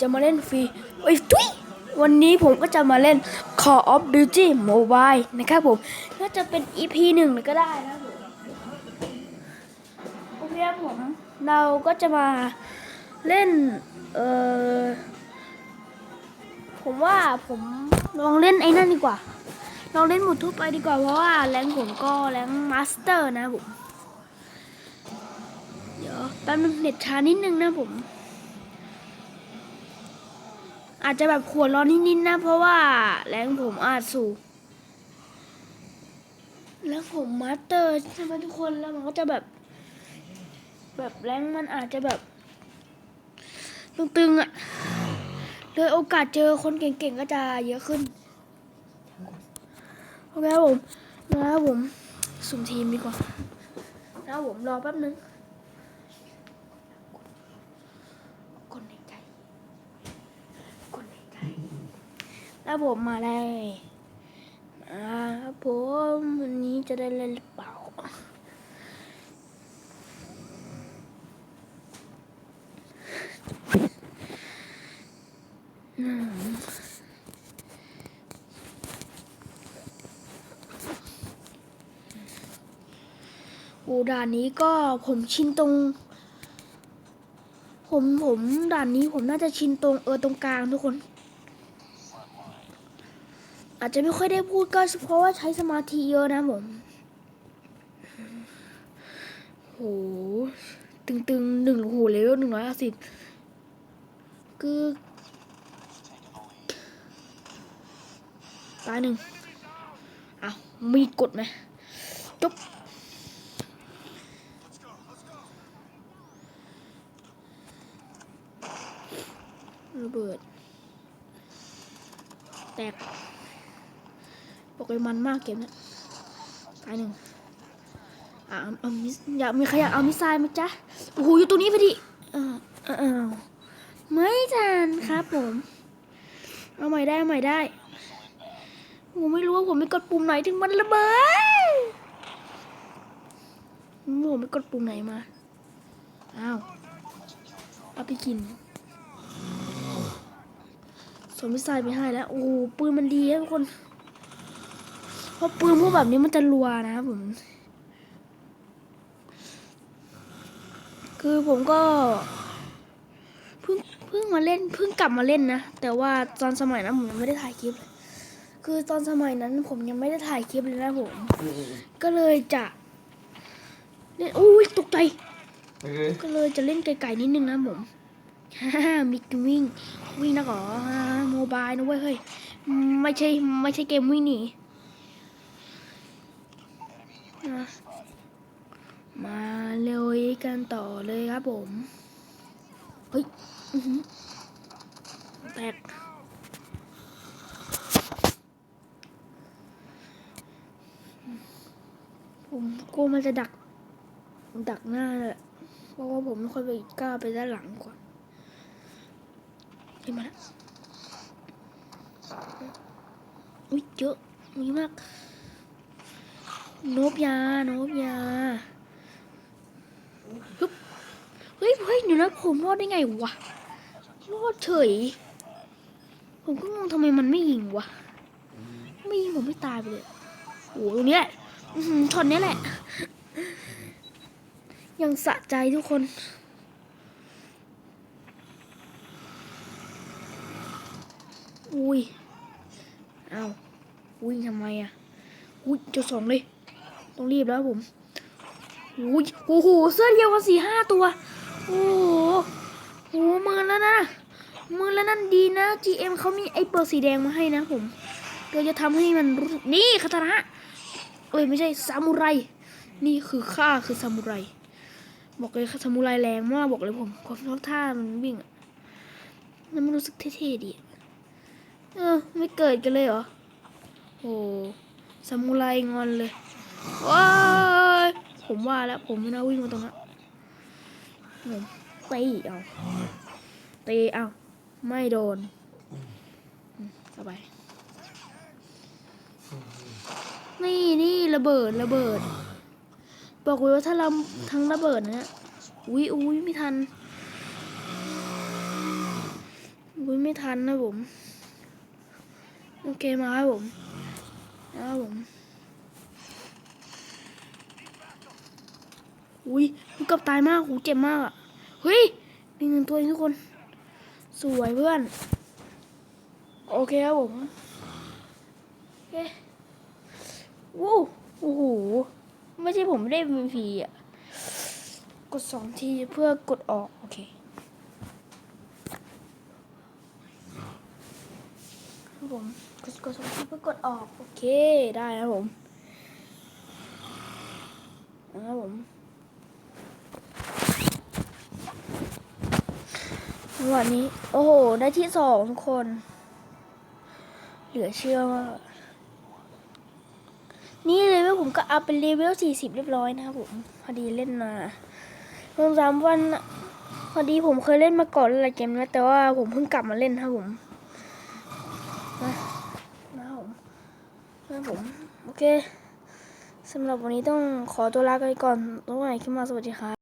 จะมาเล่นฟรีเอ้ยทุยวันนี้ผมก็จะมาเล่น Call of Duty Mobile นะครับผมก็จะเป็น EP หนึ่งเลยก็ได้นะครับผมโอเคครับผม เราก็จะมาเล่น เออผมว่าผมลองเล่นไอ้นั่นดีกว่า ลองเล่นหมุดทั่วไปดีกว่า เพราะว่าแรงผมก็แรงมาสเตอร์นะผม เดี๋ยวแป๊บนึงเน็ตช้านิดนึงนะผม อาจจะแบบขวดร้อนนิดๆนะ เพราะว่าแรงผมอาจสูงแล้วผมมาสเตอร์ใช่ไหมทุกคนแล้วมันก็จะแบบ แบบแรงมันอาจจะแบบ ตึงๆอะ่ะเลยโอกาสเจอคนเก่งๆก็จะเยอะขึ้นโอเคครับผมนะครับผมสุ่มทีมดีกว่านะครับผมรอแป๊บนึง คนในใจ คนในใจ แล้วผมมาเลยมาผมวันนี้จะได้เล่นหรือเปล่าอืมโอ้ด่านนี้ก็ผมชินตรง ผมผมด่านนี้ผมน่าจะชินตรงเออตรงกลางทุกคน อาจจะไม่ค่อยได้พูดก็เพราะว่าใช้สมาธิเยอะนะผมโหตึงตึงๆหนึ่งโหเลเวลหนึ่งร้อยห้าสิบคือ ตายหนึ่งอ้าวมีกดไหมจบระเบิด แตก บอกเลยมันมากเกมนี้ตายหนึ่งอ่าเอามิอยากมีใครอยากเอามิสไซล์ไหมจ๊ะโอ้โหอยู่ตรงนี้พอดีเออเออไม่ทันครับผม เอาใหม่ได้เอาใหม่ได้ผมไม่รู้ว่าผมไม่กดปุ่มไหนถึงมันระเบิดผมไม่กดปุ่มไหนมา อ้าว เอาไปกินสมมิสไซล์ไปให้แล้ว โอ้โหปืนมันดีทุกคน เพราะปืนพวกแบบนี้มันจะรัวนะครับผม คือผมก็เพิ่งเพิ่งมาเล่นเพิ่งกลับมาเล่นนะ แต่ว่าตอนสมัยนั้นผมยังไม่ได้ถ่ายคลิปเลยคือตอนสมัยนั้นผมยังไม่ได้ถ่ายคลิปเลยนะผม ก็เลยจะเล่นโอ้ยตกใจ ก็เลยจะเล่นไกลๆนิดนึงนะผมฮ่ามิกวิ่งวิ่งนะเหรอฮ่าโมบายนะเว้ยเฮ้ยไม่ใช่ไม่ใช่เกมวิ่งหนี มามาเร็วกันต่อเลยครับผม เฮ้ยแตกผมกลัวมันจะดัก ดักหน้าเลยเพราะว่าผมไม่ค่อยไปกล้าไปด้านหลังก่อนขึ้นมาแล้วอุ้ยเยอะมีมาก โนบยาโนบยาฮึบเฮ้ยเฮ้ยเดี๋ยวนะผมรอดได้ไงวะรอดเฉย ผมก็งงทำไมมันไม่ยิงวะไม่ยิงผมไม่ตายไปเลยโอ้โหตรงเนี้ยอื้อหือช็อตเนี้ยแหละ ยังสะใจทุกคนอุ้ย เอาวิ่งทำไมอะ อุ้ยจุดสองเลย ต้องรีบแล้วผมอุ้ยโอ้โหเสื้อเดียวกันสี่ห้าตัว โอ้โหโอ้หมือแล้วนะหมือแล้วนั่นดีนะ GM เขามีไอ้เปิดสีแดงมาให้นะผมเดี๋ยวจะทำให้มันรู้สึกนี่คาตานะเอ้ยไม่ใช่ซามูไร นี่คือข้าคือซามูไร บอกเลยซามูไรแรงมากบอกเลยผมผมชอบท่ามันวิ่งอะแล้วมันรู้สึกเท่ๆดีอะเออไม่เกิดกันเลยเหรอโอ้ซามูไรงอนเลย ว้ายผมว่าแล้วผมไม่น่าวิ่งมาตรงนั้นผมตีเอาตีเอาไม่โดนสบายนี่นี่ระเบิดระเบิด บอกเลยว่าถ้าเราทั้งระเบิดเนี่ยอุ้ยอุ้ยไม่ทันไไม่ทันนะผม โอเคมาครับผมนะครับผม อุ้ยเกือบตายมากหูเจ็บมากอะเฮ้ยมีเงินตัวเองทุกคน สวยเพื่อน โอเคครับผมเอ๊ะวู้โอ้โหไม่ใช่ผมไม่ได้ MVP อะ กดสองทีเพื่อกดออก โอเคครับผมกดกดสองทีเพื่อกดออก โอเค ได้ครับผมนะครับผม วันนี้ โอ้โห ได้ที่สองทุกคน เหลือเชื่อมากนี่เลเวลผมก็อัพเป็นเลเวลสี่สิบเรียบร้อยนะครับผม พอดีเล่นมาสองสามวัน พอดีผมเคยเล่นมาก่อนหลายเกมแล้ว แต่ว่าผมเพิ่งกลับมาเล่นครับผมนะนะผมนะผม โอเคสำหรับวันนี้ต้องขอตัวลาไปก่อนต้องไหนขึ้นมาสวัสดีครับ